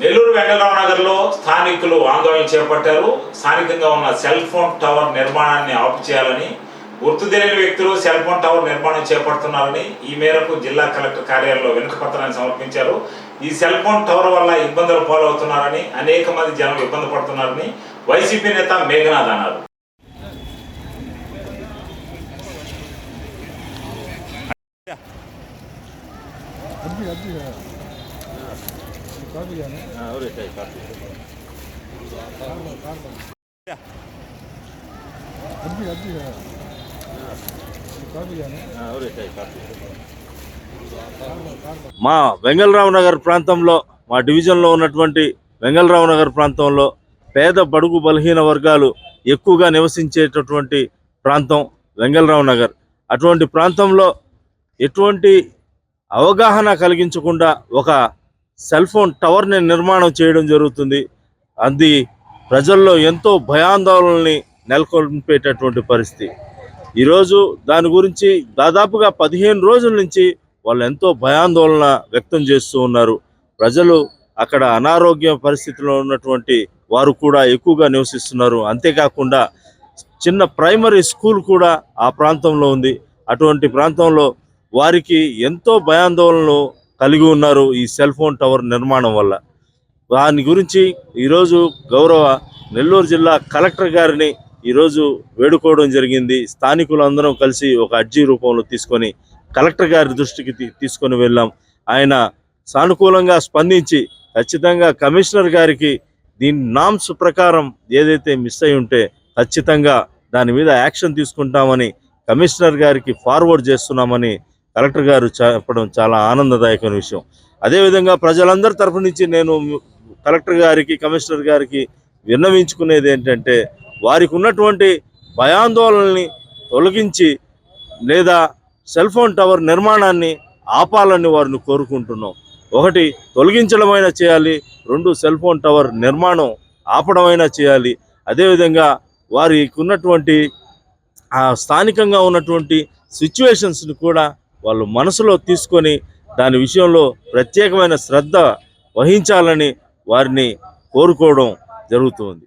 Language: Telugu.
నెల్లూరు వెంకటరావు నగర్లో స్థానికులు ఆందోళన చేపట్టారు. స్థానికంగా ఉన్న సెల్ ఫోన్ టవర్ నిర్మాణాన్ని ఆపు చేయాలని గుర్తు తెలియని వ్యక్తులు సెల్ ఫోన్ టవర్ నిర్మాణం చేపడుతున్నారని ఈ మేరకు జిల్లా కలెక్టర్ కార్యాలయంలో వినతి పత్రాన్ని సమర్పించారు. ఈ సెల్ ఫోన్ టవర్ వల్ల ఇబ్బందులు పాలవుతున్నారని అనేక మంది జనం ఇబ్బంది పడుతున్నారని వైసీపీ నేత మేఘనాథ్ అన్నారు. మా వెంగళరావు నగర్ ప్రాంతంలో మా డివిజన్లో ఉన్నటువంటి వెంగళరావు నగర్ ప్రాంతంలో పేద బడుగు బలహీన వర్గాలు ఎక్కువగా నివసించేటటువంటి ప్రాంతం వెంగళరావు నగర్. అటువంటి ప్రాంతంలో ఎటువంటి అవగాహన కలిగించకుండా ఒక సెల్ ఫోన్ టవర్ని నిర్మాణం చేయడం జరుగుతుంది. అది ప్రజల్లో ఎంతో భయాందోళనని నెలకొల్పేటటువంటి పరిస్థితి. ఈరోజు దాని గురించి దాదాపుగా పదిహేను రోజుల నుంచి వాళ్ళు ఎంతో భయాందోళన వ్యక్తం చేస్తూ ఉన్నారు. ప్రజలు అక్కడ అనారోగ్య పరిస్థితిలో ఉన్నటువంటి వారు కూడా ఎక్కువగా నివసిస్తున్నారు. అంతేకాకుండా చిన్న ప్రైమరీ స్కూల్ కూడా ఆ ప్రాంతంలో ఉంది. అటువంటి ప్రాంతంలో వారికి ఎంతో భయాందోళనలు కలిగి ఉన్నారు ఈ సెల్ ఫోన్ టవర్ నిర్మాణం వల్ల. దాని గురించి ఈరోజు గౌరవ నెల్లూరు జిల్లా కలెక్టర్ గారిని ఈరోజు వేడుకోవడం జరిగింది. స్థానికులందరం కలిసి ఒక అర్జీ రూపంలో తీసుకొని కలెక్టర్ గారి దృష్టికి తీసుకొని వెళ్ళాం. ఆయన సానుకూలంగా స్పందించి ఖచ్చితంగా కమిషనర్ గారికి దీని నామ్స్ ప్రకారం ఏదైతే మిస్ అయి ఉంటే ఖచ్చితంగా దాని మీద యాక్షన్ తీసుకుంటామని కమిషనర్ గారికి ఫార్వర్డ్ చేస్తున్నామని కలెక్టర్ గారు చెప్పడం చాలా ఆనందదాయకమైన విషయం. అదేవిధంగా ప్రజలందరి తరఫు నుంచి నేను కలెక్టర్ గారికి కమిషనర్ గారికి విన్నవించుకునేది ఏంటంటే వారికి ఉన్నటువంటి భయాందోళనని తొలగించి లేదా సెల్ ఫోన్ టవర్ నిర్మాణాన్ని ఆపాలని వారిని కోరుకుంటున్నాం. ఒకటి తొలగించడమైనా చేయాలి. రెండు సెల్ ఫోన్ టవర్ నిర్మాణం ఆపడమైనా చేయాలి. అదేవిధంగా వారికి ఉన్నటువంటి స్థానికంగా ఉన్నటువంటి సిచ్యువేషన్స్ని కూడా వాళ్ళు మనసులో తీసుకొని దాని విషయంలో ప్రత్యేకమైన శ్రద్ధ వహించాలని వారిని కోరుకోవడం జరుగుతుంది.